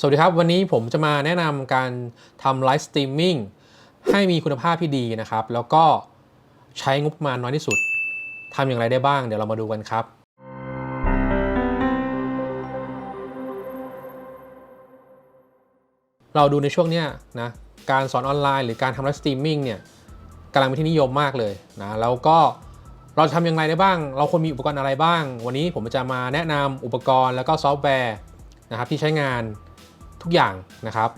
สวัสดีครับ วันนี้ผมจะมาแนะนำการทำไลฟ์สตรีมมิ่งให้มีคุณภาพที่ดีนะครับ แล้วก็ใช้งบประมาณน้อยที่สุดทำอย่างไรได้บ้าง เดี๋ยวเรามาดูกันครับ เราดูในช่วงเนี้ยนะการสอนออนไลน์หรือการทำไลฟ์สตรีมมิ่งเนี่ยกำลังเป็นที่นิยมมากเลยนะแล้วก็เราจะทำอย่างไรได้บ้าง เราควรมีอุปกรณ์อะไรบ้าง วันนี้ผมจะมาแนะนำอุปกรณ์แล้วก็ซอฟต์แวร์นะครับที่ใช้งาน ทุกอย่างนะครับ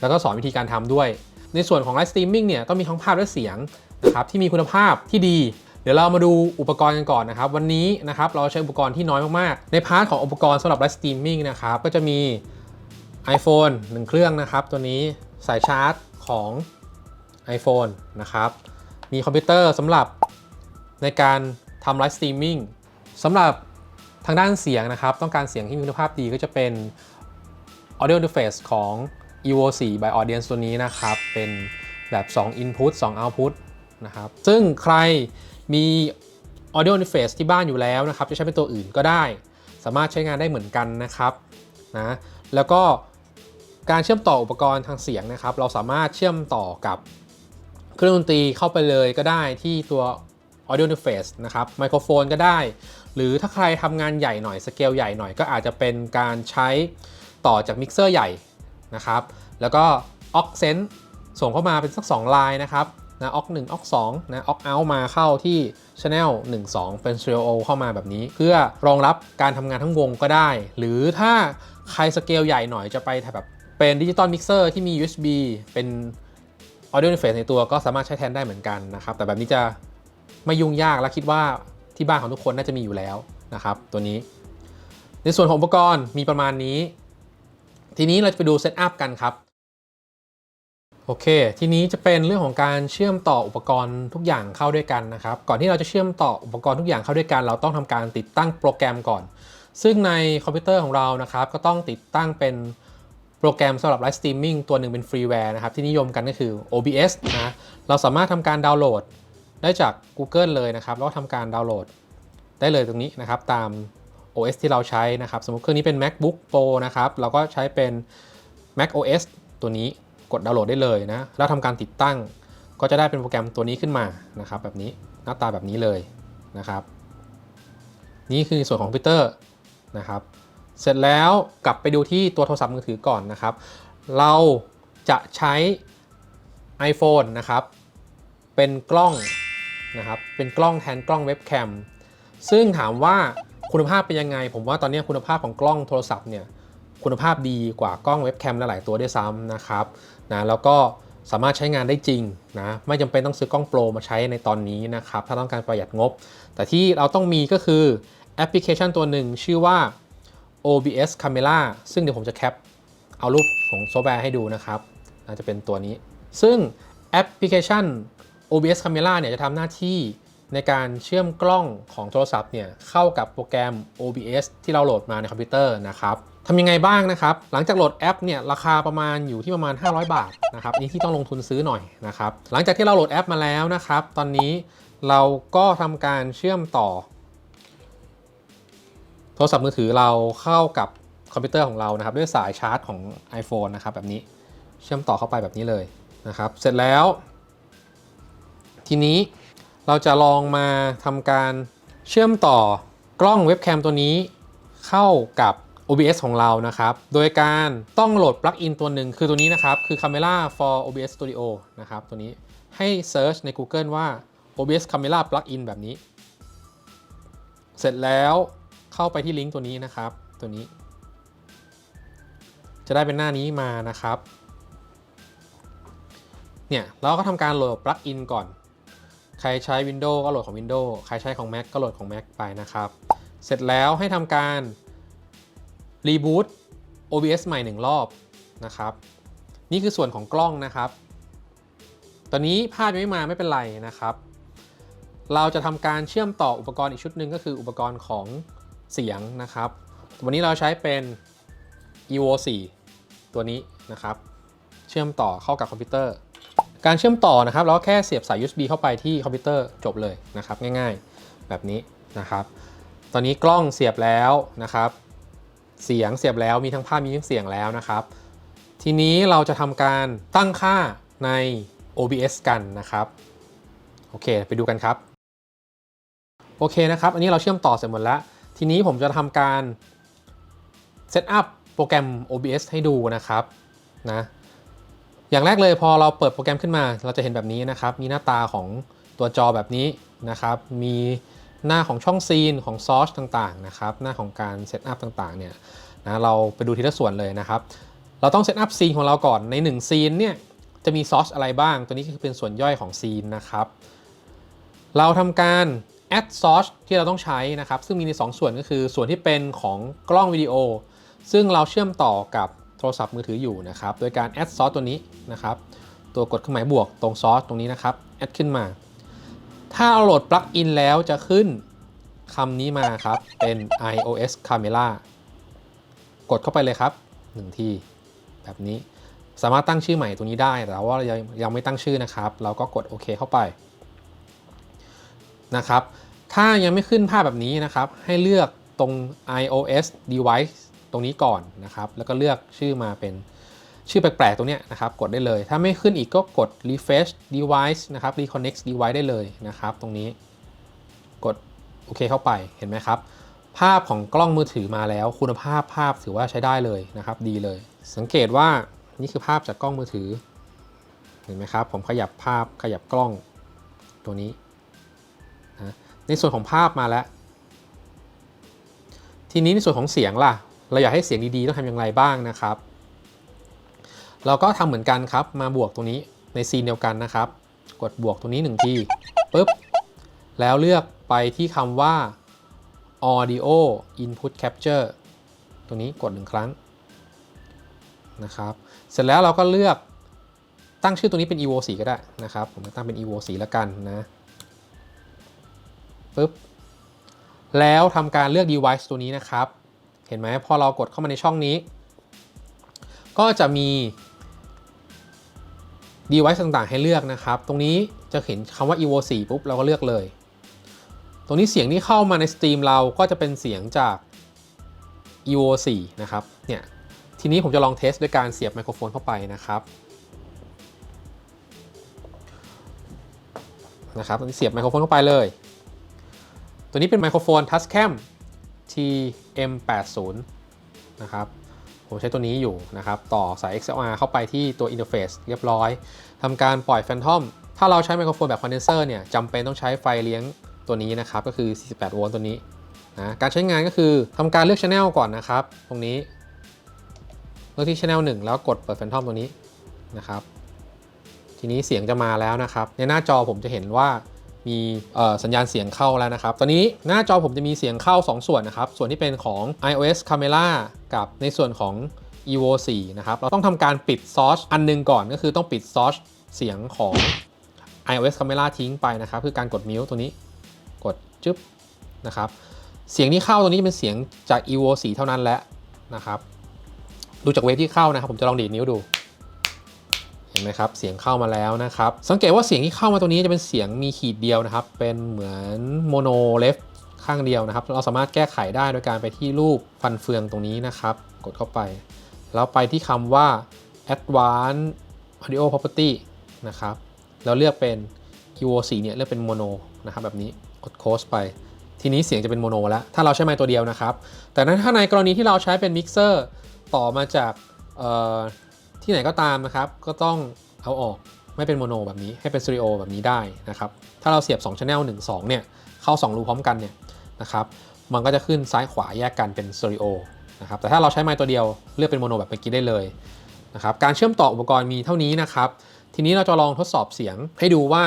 แล้วก็สอนวิธีการทำด้วย ในส่วนของไลฟ์สตรีมมิ่งเนี่ยต้องมีทั้งภาพและเสียงนะครับที่มีคุณภาพที่ดี เดี๋ยวเรามาดูอุปกรณ์กันก่อนนะครับ วันนี้นะครับเราใช้อุปกรณ์ที่น้อยมากๆ ในพาร์ทของอุปกรณ์สำหรับไลฟ์สตรีมมิ่งนะครับก็จะมี iPhone 1 เครื่องนะครับ ตัวนี้สายชาร์จของ iPhone นะครับ มีคอมพิวเตอร์สำหรับในการทำไลฟ์สตรีมมิ่งสำหรับทางด้านเสียงนะครับ ต้องการเสียงที่มีคุณภาพดีก็จะเป็น Audio Interface ของ Evo 4 by Audience ตัวนี้นะครับ เป็นแบบ 2 Input 2 Output นะครับ ซึ่งใครมี Audio Interface ที่บ้านอยู่แล้วนะครับ จะใช้เป็นตัวอื่นก็ได้ สามารถใช้งานได้เหมือนกันนะครับนะแล้วก็การเชื่อมต่ออุปกรณ์ทางเสียงนะครับ เราสามารถเชื่อมต่อกับเครื่องดนตรีเข้าไปเลยก็ได้ที่ตัว Audio Interface นะครับไมโครโฟนก็ได้ หรือถ้าใครทำงานใหญ่หน่อย สเกลใหญ่หน่อยก็อาจจะเป็นการใช้ ต่อจากมิกเซอร์ใหญ่นะครับ แล้วก็ aux send ส่งเข้ามาเป็นสัก 2 ลายนะครับนะ aux 1 aux 2นะ aux out มาเข้าที่ channel 1 2 เป็น stereo เข้ามาแบบนี้ เพื่อรองรับการทำงานทั้งวงก็ได้ หรือถ้าใครสเกลใหญ่หน่อยจะไปแบบเป็นดิจิตอลมิกเซอร์ที่มี USB เป็น audio interface ในตัวก็สามารถใช้แทนได้เหมือนกันนะครับ แต่แบบนี้จะไม่ยุ่งยากและคิดว่าที่บ้านของทุกคนน่าจะมีอยู่แล้วนะครับ ตัวนี้ ในส่วนของอุปกรณ์มีประมาณนี้ ทีนี้เราจะไปดูเซตอัพกันครับโอเค ทีนี้จะเป็นเรื่องของการเชื่อมต่ออุปกรณ์ทุกอย่างเข้าด้วยกันนะครับ ก่อนที่เราจะเชื่อมต่ออุปกรณ์ทุกอย่างเข้าด้วยกัน เราต้องทำการติดตั้งโปรแกรมก่อน ซึ่งในคอมพิวเตอร์ของเรานะครับ ก็ต้องติดตั้งเป็นโปรแกรมสำหรับไลฟ์สตรีมมิ่งตัวหนึ่งเป็นฟรีแวร์นะครับ ที่นิยมกันก็คือ OBS นะ เราสามารถทำการดาวน์โหลดได้จาก Google เลยนะครับ แล้วก็ทำการดาวน์โหลดได้เลยตรงนี้นะครับ ตาม OS ที่เราใช้นะครับ สมมติเครื่องนี้เป็น MacBook Pro นะครับ เราก็ใช้เป็น Mac OS ตัวนี้กดดาวน์โหลดได้เลยนะ แล้วทำการติดตั้ง ก็จะได้เป็นโปรแกรมตัวนี้ขึ้นมานะครับ แบบนี้หน้าตาแบบนี้เลยนะครับ นี่คือส่วนของคอมพิวเตอร์นะครับ เสร็จแล้วกลับไปดูที่ตัวโทรศัพท์มือถือก่อนนะครับ เราจะใช้ iPhone นะครับ เป็นกล้องนะครับ เป็นกล้องแทนกล้องเว็บแคม ซึ่งถามว่า คุณภาพเป็นยังไง ผมว่าตอนนี้คุณภาพของกล้องโทรศัพท์เนี่ยคุณภาพดีกว่ากล้องเว็บแคมหลายตัวด้วยซ้ำนะครับนะแล้วก็สามารถใช้งานได้จริงนะไม่จำเป็นต้องซื้อกล้องโปรมาใช้ในตอนนี้นะครับถ้าต้องการประหยัดงบ แต่ที่เราต้องมีก็คือแอปพลิเคชันตัวหนึ่งชื่อว่า OBS Camera ซึ่งเดี๋ยวผมจะแคปเอารูปของซอฟต์แวร์ให้ดูนะครับน่าจะเป็นตัวนี้ ซึ่งแอปพลิเคชัน OBS Camera เนี่ยจะทำหน้าที่ ในการเชื่อมกล้องของโทรศัพท์เนี่ยเข้ากับโปรแกรม OBS ที่เราโหลดมาในคอมพิวเตอร์นะครับทำยังไงบ้างนะครับ หลังจากโหลดแอปเนี่ยราคาประมาณอยู่ที่ประมาณ 500 บาทนะครับนี่ที่ต้องลงทุนซื้อหน่อยนะครับหลังจากที่เราโหลดแอปมาแล้วนะครับ ตอนนี้เราก็ทำการเชื่อมต่อ โทรศัพท์มือถือเราเข้ากับคอมพิวเตอร์ของเรานะครับ ด้วยสายชาร์จของ iPhone นะครับแบบนี้เชื่อมต่อเข้าไปแบบนี้เลยนะครับ เสร็จแล้ว ทีนี้ เราจะลองมาทำการเชื่อมต่อกล้องเว็บแคมตัวนี้เข้ากับ OBS ของเรานะครับ โดยการต้องโหลดปลั๊กอินตัวหนึ่งคือตัวนี้นะครับ คือ Camera for OBS Studio นะครับ ตัวนี้ให้ Search ใน Google ว่า OBS Camera Plugin แบบนี้ เสร็จแล้วเข้าไปที่ลิงก์ตัวนี้นะครับ ตัวนี้ จะได้เป็นหน้านี้มานะครับ เนี่ย เราก็ทำการโหลดปลั๊กอินก่อน ครใช้ Windows ก็โหลดของ Windows ใครใช้ของ Mac ก็โหลดของ Mac ไปนะครับ เสร็จแล้วให้ทำการรีบูต OBS ใหม่1รอบนะครับ นี่คือส่วนของกล้องนะครับ ตอนนี้ภาพยังไม่มาไม่เป็นไรนะครับ เราจะทำการเชื่อมต่ออุปกรณ์อีกชุดหนึ่งก็คืออุปกรณ์ของเสียงนะครับ วันนี้เราใช้เป็น evo 4ตัวนี้นะครับ เชื่อมต่อเข้ากับคอมพิวเตอร์ การเชื่อมต่อนะครับเราแค่เสียบสาย USB เข้าไปที่คอมพิวเตอร์จบเลยนะครับ ง่ายๆ แบบนี้นะครับ ตอนนี้กล้องเสียบแล้วนะครับ เสียงเสียบแล้วมีทั้งภาพมีทั้งเสียงแล้วนะครับ ทีนี้เราจะทำการตั้งค่าใน OBS กันนะครับโอเค ไปดูกันครับ โอเคนะครับ อันนี้เราเชื่อมต่อเสร็จหมดแล้ว ทีนี้ผมจะทำการเซตอัพโปรแกรม OBS ให้ดูนะครับนะ อย่างแรกเลยพอเราเปิดโปรแกรมขึ้นมา เราจะเห็นแบบนี้นะครับ มีหน้าตาของตัวจอแบบนี้นะครับ มีหน้าของช่องซีนของซอสต่างๆนะครับ หน้าของการเซตอัพต่างๆเนี่ยนะเราไปดูทีละส่วนเลยนะครับ เราต้องเซตอัพซีนของเราก่อน ใน1ซีนเนี่ยจะมีซอสอะไรบ้าง ตัวนี้คือเป็นส่วนย่อยของซีนนะครับ เราทำการ add source ที่เราต้องใช้นะครับ ซึ่งมีใน 2 ส่วนก็คือส่วนที่เป็นของกล้องวิดีโอ ซึ่งเราเชื่อมต่อกับ รศัพท์มือถืออยู่นะครับโดยการ add source ตัวนี้นะครับตัวกดเครื่องหมายบวกตรง source ตรงนี้นะครับ add ขึ้นมา ถ้าเราโหลดปลั๊กอินแล้วจะขึ้นคำนี้มาครับเป็น iOS Camera กดเข้าไปเลยครับ1ทีแบบนี้สามารถตั้งชื่อใหม่ตรงนี้ได้แต่ว่ายังยังไม่ตั้งชื่อนะครับ เราก็กดโอเคเข้าไปนะครับ ถ้ายังไม่ขึ้นภาพแบบนี้นะครับ ให้เลือกตรง iOS device ตรงนี้ก่อนนะครับ แล้วก็เลือกชื่อมาเป็นชื่อแปลกๆตรงนี้นะครับ กดได้เลย ถ้าไม่ขึ้นอีกก็กด refresh device นะครับ reconnect device ได้เลยนะครับ ตรงนี้ กดโอเคเข้าไป เห็นไหมครับ ภาพของกล้องมือถือมาแล้ว คุณภาพภาพถือว่าใช้ได้เลยนะครับ ดีเลย สังเกตว่านี่คือภาพจากกล้องมือถือ เห็นไหมครับ ผมขยับภาพขยับกล้องตัวนี้นะในส่วนของภาพมาแล้ว ทีนี้ในส่วนของเสียงล่ะ เราอยากให้เสียงดีๆต้องทำอย่างไรบ้างนะครับ เราก็ทำเหมือนกันครับมาบวกตรงนี้ในซีนเดียวกันนะครับ กดบวกตรงนี้1ทีปุ๊บแล้วเลือกไปที่คำว่า audio input capture ตรงนี้กดหนึ่งครั้งนะครับ เสร็จแล้วเราก็เลือกตั้งชื่อตัวนี้เป็น evo 4ก็ได้นะครับ ผมจะตั้งเป็น evo 4แล้วกันนะปึ๊บ แล้วทำการเลือก device ตัวนี้นะครับ เห็นไหมพอเรากดเข้ามาในช่องนี้ ก็จะมี device ต่างๆ ให้เลือกนะครับ ตรงนี้จะเห็นคำว่า evo 4ปุ๊บเราก็เลือกเลย ตรงนี้เสียงที่เข้ามาในสตรีมเราก็จะเป็นเสียงจาก evo 4นะครับ เนี่ย ทีนี้ผมจะลองเทสด้วยการเสียบไมโครโฟนเข้าไปนะครับ นะครับตรงนี้เสียบไมโครโฟนเข้าไปเลย ตัวนี้เป็นไมโครโฟน Tascam TM80 นะครับผมใช้ตัวนี้อยู่นะครับ ต่อสาย XLR เข้าไปที่ตัวอินเทอร์เฟซเรียบร้อยทำการปล่อยแฟนทอมถ้าเราใช้ไมโครโฟนแบบคอนเดนเซอร์เนี่ยจำเป็นต้องใช้ไฟเลี้ยงตัวนี้นะครับ ก็คือ 48 โวลต์ตัวนี้นะการใช้งานก็คือทำการเลือกช anel ก่อนนะครับ ตรงนี้ เลือกที่ช anel 1 แล้วกดเปิดแฟนทอมตัวนี้นะครับ ทีนี้เสียงจะมาแล้วนะครับ ในหน้าจอผมจะเห็นว่า มีสัญญาณเสียงเข้าแล้วนะครับ ตอนนี้หน้าจอผมจะมีเสียงเข้า 2 ส่วนนะครับ ส่วนที่เป็นของ iOS Camera กับในส่วนของ evo 4 นะครับ เราต้องทำการปิดซอสอันหนึงก่อนก็คือต้องปิดซอสเสียงของ iOS Camera ทิ้งไปนะครับ คือการกดมิวตัวนี้ กดจึ๊บนะครับ เสียงที่เข้าตัวนี้จะเป็นเสียงจาก evo 4 เท่านั้นแหละนะครับ ดูจากเวฟที่เข้านะครับ ผมจะลองดีดนิ้วดู ไหมครับ เสียงเข้ามาแล้วนะครับ สังเกตว่าเสียงที่เข้ามาตัวนี้จะเป็นเสียงมีขีดเดียวนะครับ เป็นเหมือนโมโนเลฟข้างเดียวนะครับ เราสามารถแก้ไขได้โดยการไปที่รูปฟันเฟืองตรงนี้นะครับ กดเข้าไป แล้วไปที่คำว่า advanced audio property นะครับ แล้วเลือกเป็น evo 4เนี่ยเลือกเป็นโมโนนะครับแบบนี้ กดโคสไป ทีนี้เสียงจะเป็นโมโนแล้ว ถ้าเราใช้ไมค์ตัวเดียวนะครับ แต่นั้นถ้าในกรณีที่เราใช้เป็นมิกเซอร์ต่อมาจาก ที่ไหนก็ตามนะครับ ก็ต้องเอาออกไม่เป็นโมโนแบบนี้ให้เป็นสตริโอแบบนี้ได้นะครับ ถ้าเราเสียบ2 Channel 1 2 เนี่ย เข้า 2 รูพร้อมกันเนี่ยนะครับ มันก็จะขึ้นซ้ายขวาแยกกันเป็นสตริโอนะครับ แต่ถ้าเราใช้ไมค์ตัวเดียวเลือกเป็นโมโนแบบเมื่อกี้ได้เลยนะครับ การเชื่อมต่ออุปกรณ์มีเท่านี้นะครับ ทีนี้เราจะลองทดสอบเสียงให้ดูว่า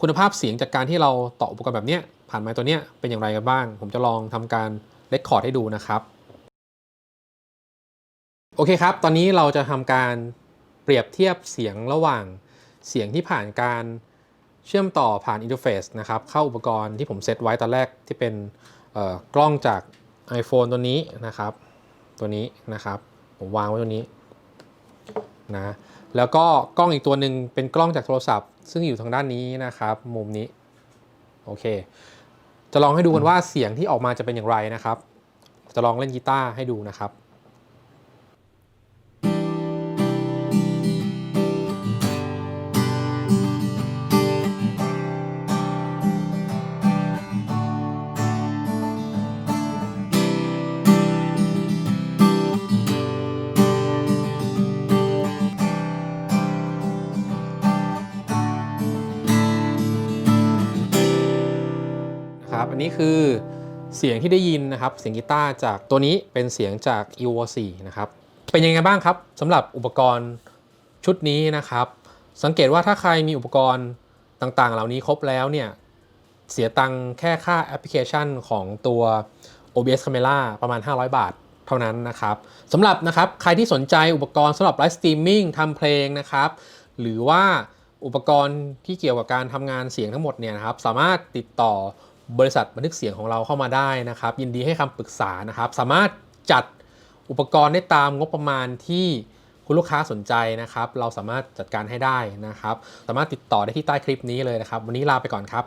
คุณภาพเสียงจากการที่เราต่ออุปกรณ์แบบเนี้ยผ่านไมค์ตัวเนี้ยเป็นอย่างไรกันบ้าง ผมจะลองทำการเลคคอร์ดให้ดูนะครับ โอเคครับ ตอนนี้เราจะทำการ รียบเทียบเสียงระหว่างเสียงที่ผ่านการเชื่อมต่อผ่านอินเทอร์เฟซนะครับเข้าอุปกรณ์ที่ผมเซตไว้ตอนแรกที่เป็นกล้องจาก iPhone ตัวนี้นะครับ ตัวนี้นะครับ ผมวางไว้ตัวนี้นะแล้วก็กล้องอีกตัวหนึ่งเป็นกล้องจากโทรศัพท์ ซึ่งอยู่ทางด้านนี้นะครับ มุมนี้โอเค จะลองให้ดูกันว่าเสียงที่ออกมาจะเป็นอย่างไรนะครับ จะลองเล่นกีตาร์ให้ดูนะครับ นี่คือเสียงที่ได้ยินนะครับ เสียงกีตาร์จากตัวนี้เป็นเสียงจาก EVO 4นะครับ เป็นยังไงบ้างครับสำหรับอุปกรณ์ชุดนี้นะครับ สังเกตว่าถ้าใครมีอุปกรณ์ต่างๆ เหล่านี้ครบแล้วเนี่ย เสียตังค์แค่ค่าแอปพลิเคชันของตัว OBS Camera ประมาณ 500 บาทเท่านั้นนะครับสำหรับนะครับใครที่สนใจอุปกรณ์สำหรับไลฟ์สตรีมมิ่งทำเพลงนะครับ หรือว่าอุปกรณ์ที่เกี่ยวกับการทำงานเสียงทั้งหมดเนี่ยนะครับ สามารถติดต่อ บริษัทบันทึกเสียงของเราเข้ามาได้นะครับ ยินดีให้คำปรึกษานะครับ สามารถจัดอุปกรณ์ได้ตามงบประมาณที่คุณลูกค้าสนใจนะครับ เราสามารถจัดการให้ได้นะครับ สามารถติดต่อได้ที่ใต้คลิปนี้เลยนะครับ วันนี้ลาไปก่อนครับ